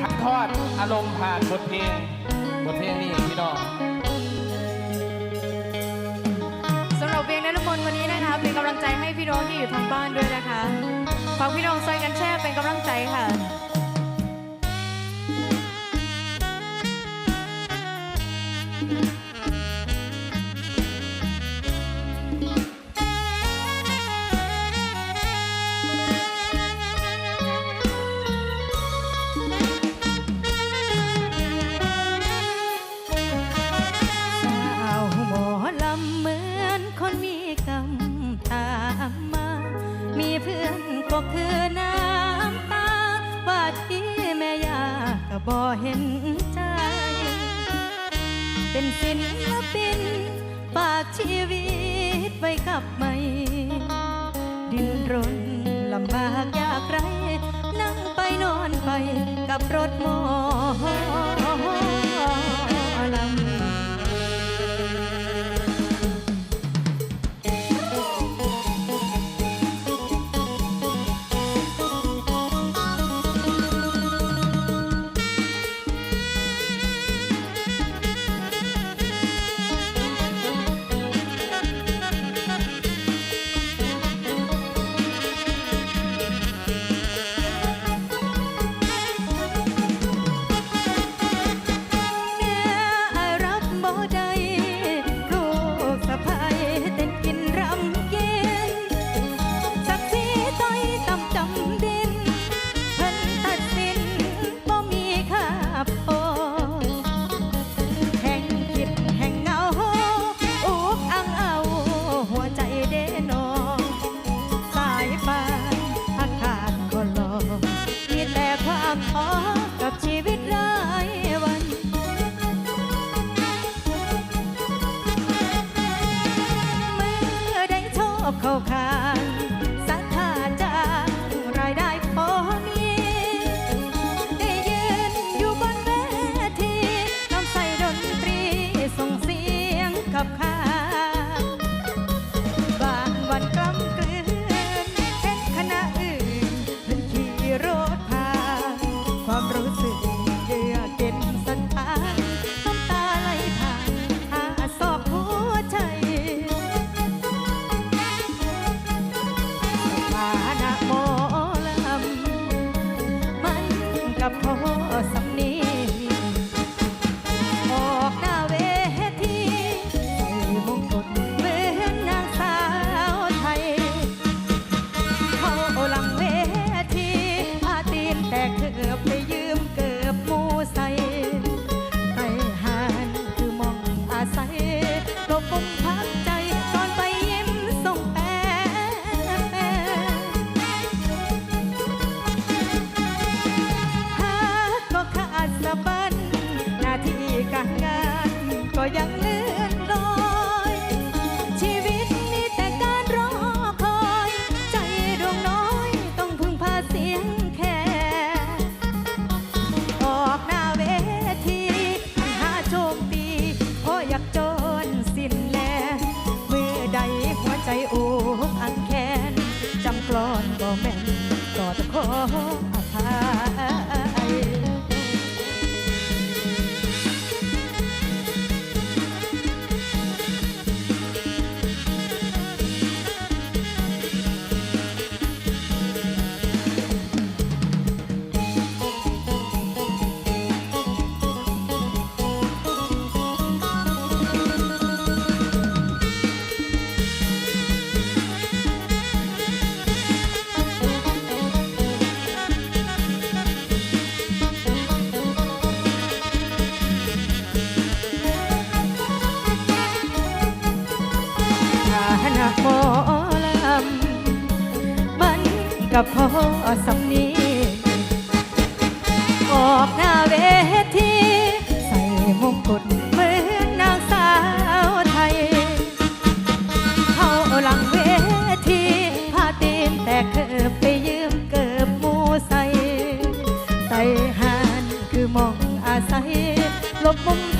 ทักทอดอารมณ์ผ่านบทเพลง บทเพลงนี้พี่น้อง สำหรับเพลงนรมนวันนี้นะคะ เป็นกำลังใจให้พี่น้องที่อยู่ทางบ้านด้วยนะคะฝากพี่น้องซอยกันแช่เป็นกำลังใจค่ะ บ่เห็นใจ เป็นศิลปินฝากชีวิตไว้กับไม่ดินรนลำบากยากไร นั่งไปนอนไปกับรถมอ ลบมุม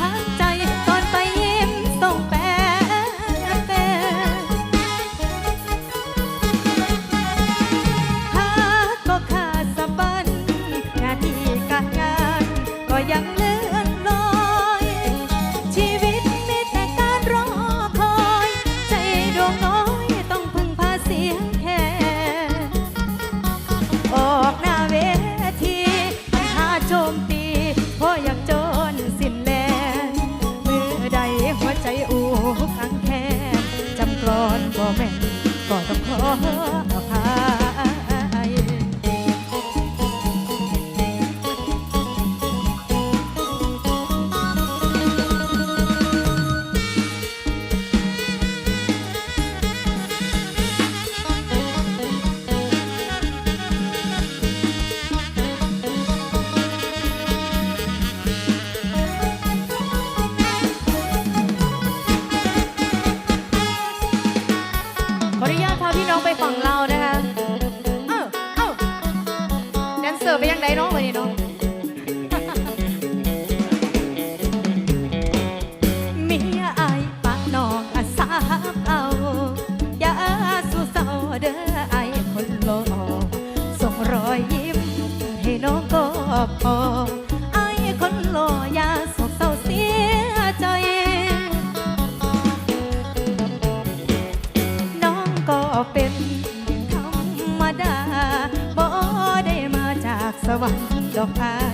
อกไม้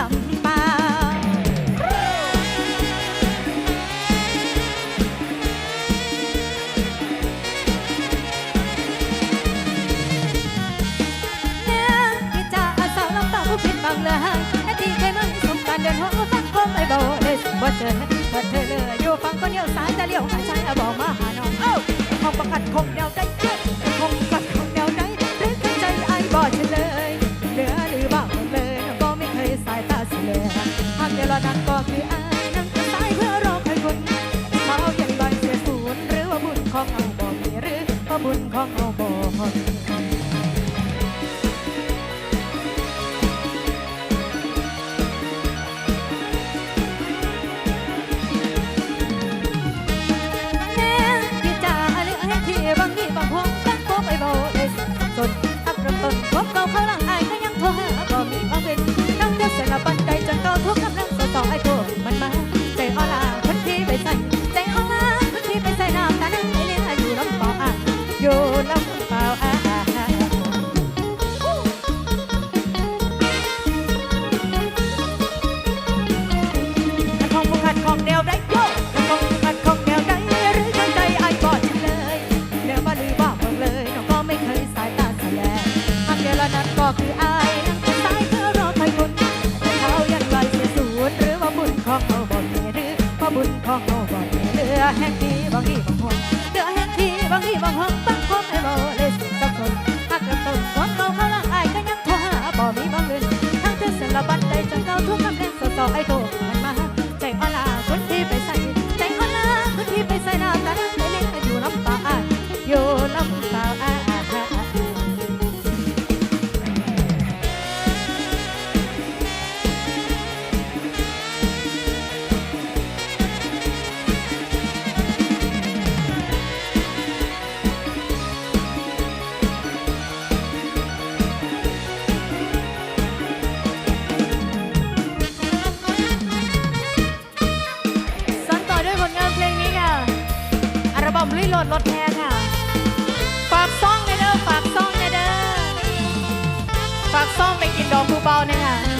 ลำปีจะอาสาวลำปางผู้เป็างเางนาทีแค่นั้สมการเดินห้องฟังคงไม่เบาเลยว่าเจอว่าเธอเลยอยู่ฟังก็เลี้ยวสายจะเลี้ยวหาชายบอกมาหาน้องเอ้าห้องประกันคงเดียวใจ บ่เดือแห่งที่บางีบางคนเดือแห่งที่บางีบางคนบางคนไม่บ่เลยสิสักคนหากเริ่ต้นความเก่าเขาละอายก็ยังโทรหาบ่มีบางเงินทั้งเจ้านเสร็จละบันไดจังเก่าทุกคำแรงสดต่อไอ้โต มลุโหลดรถแท้ค่ะ ฝากซ่องในเด้อฝากซ่องในเด้อฝากซ่องไปกินดอกภูเบาเนี่ยค่ะ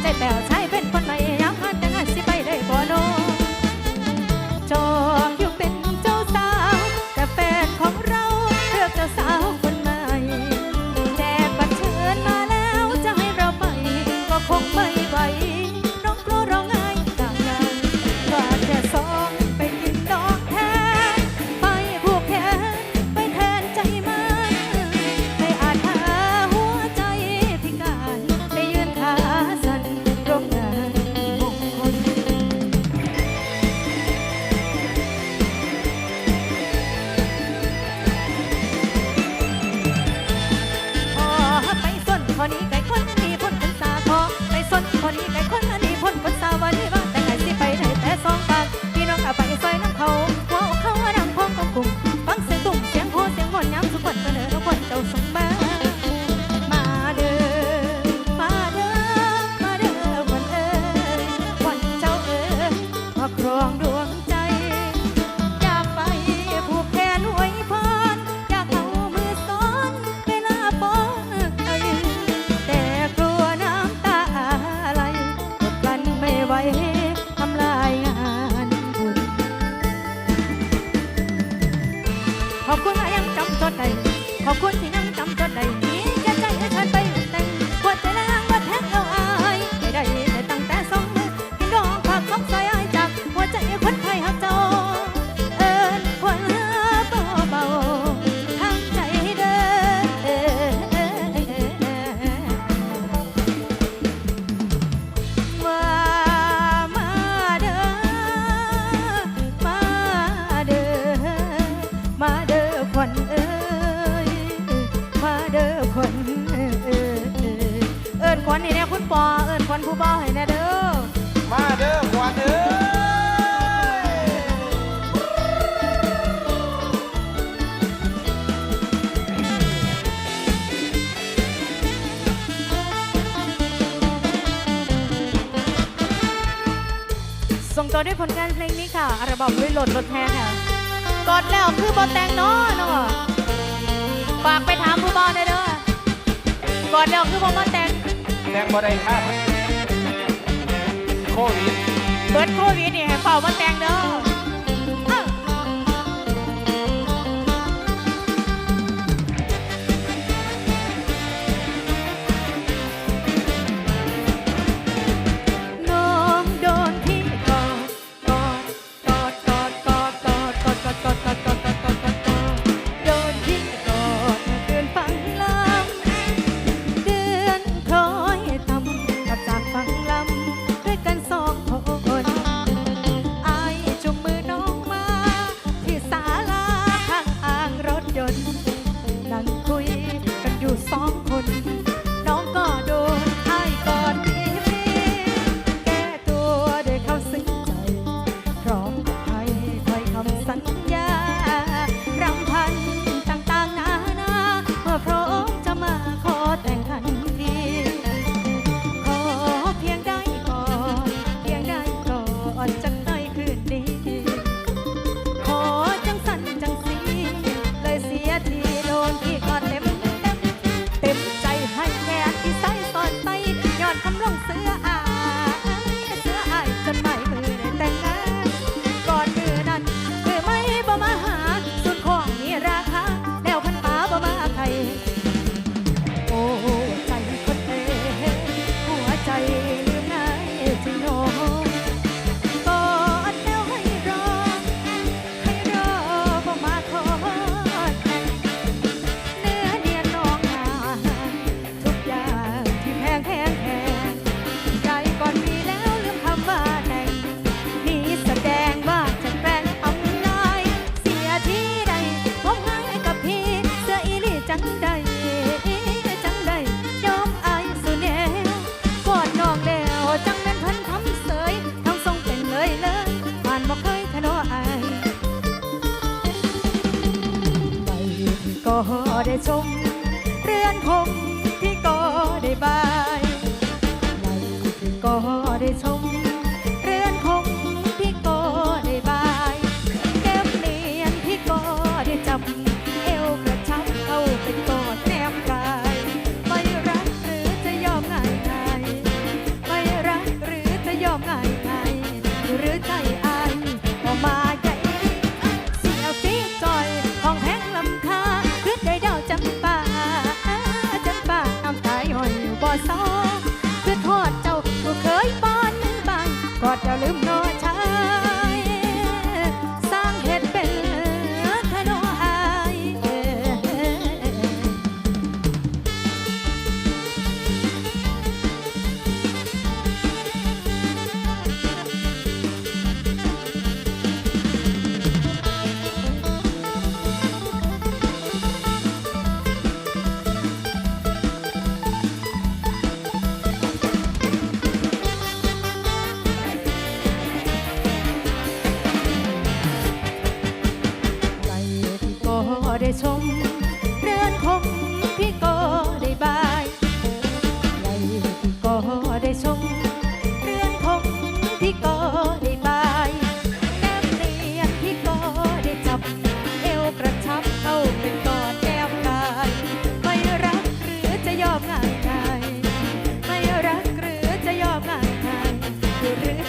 ใจแปลใช้เป็นคนไหน วัน หลดรถแท้ค่ะกอดแล้วคือบอแตงเนาะเนาะฝากไปถามผู้บอได้เด้อกอดแล้วคือบอมาแตงแตงบอได้ครับโควิดเบิร์ดโควิดนี่ให้เป่ามาแตงเด้อ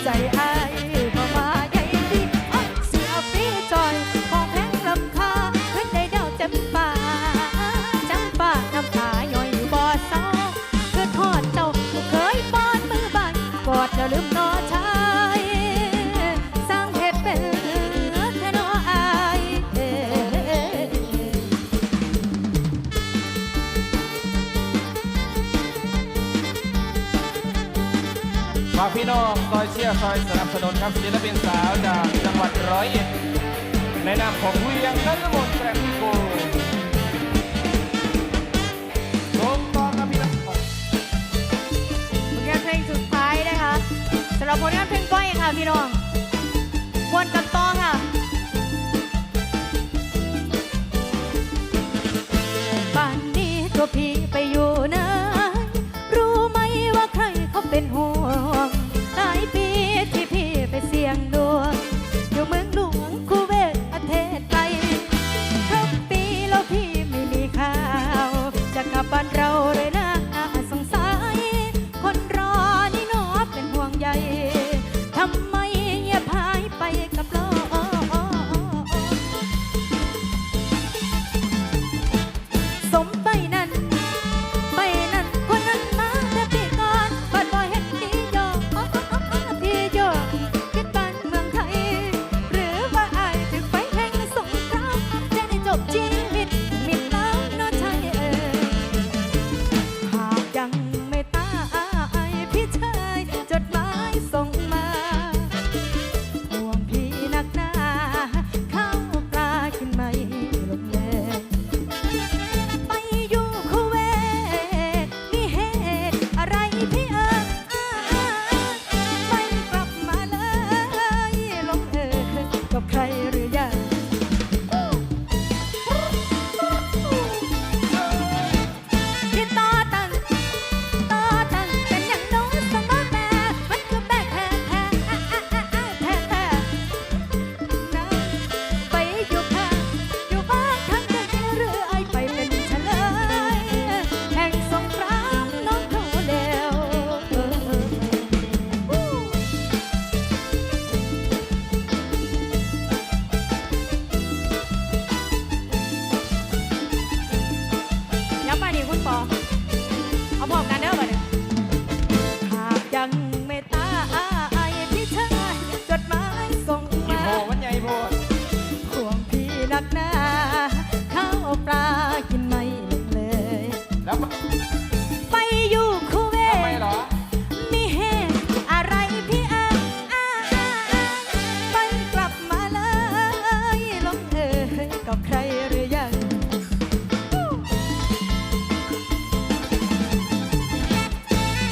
ใจไอ้ พี่องซอยเชียร์คอยสนับสนุนครับศิลปินสาวจากจังหวัดร้อยเอ็ดในนามของเวียงนรมนแกรมโกส่งต่อครับพี่น้องผลงานเพลงสุดท้ายนะคะสำหรับผลงานเพลงก้อยค่ะพี่น้อง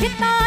좋겠다.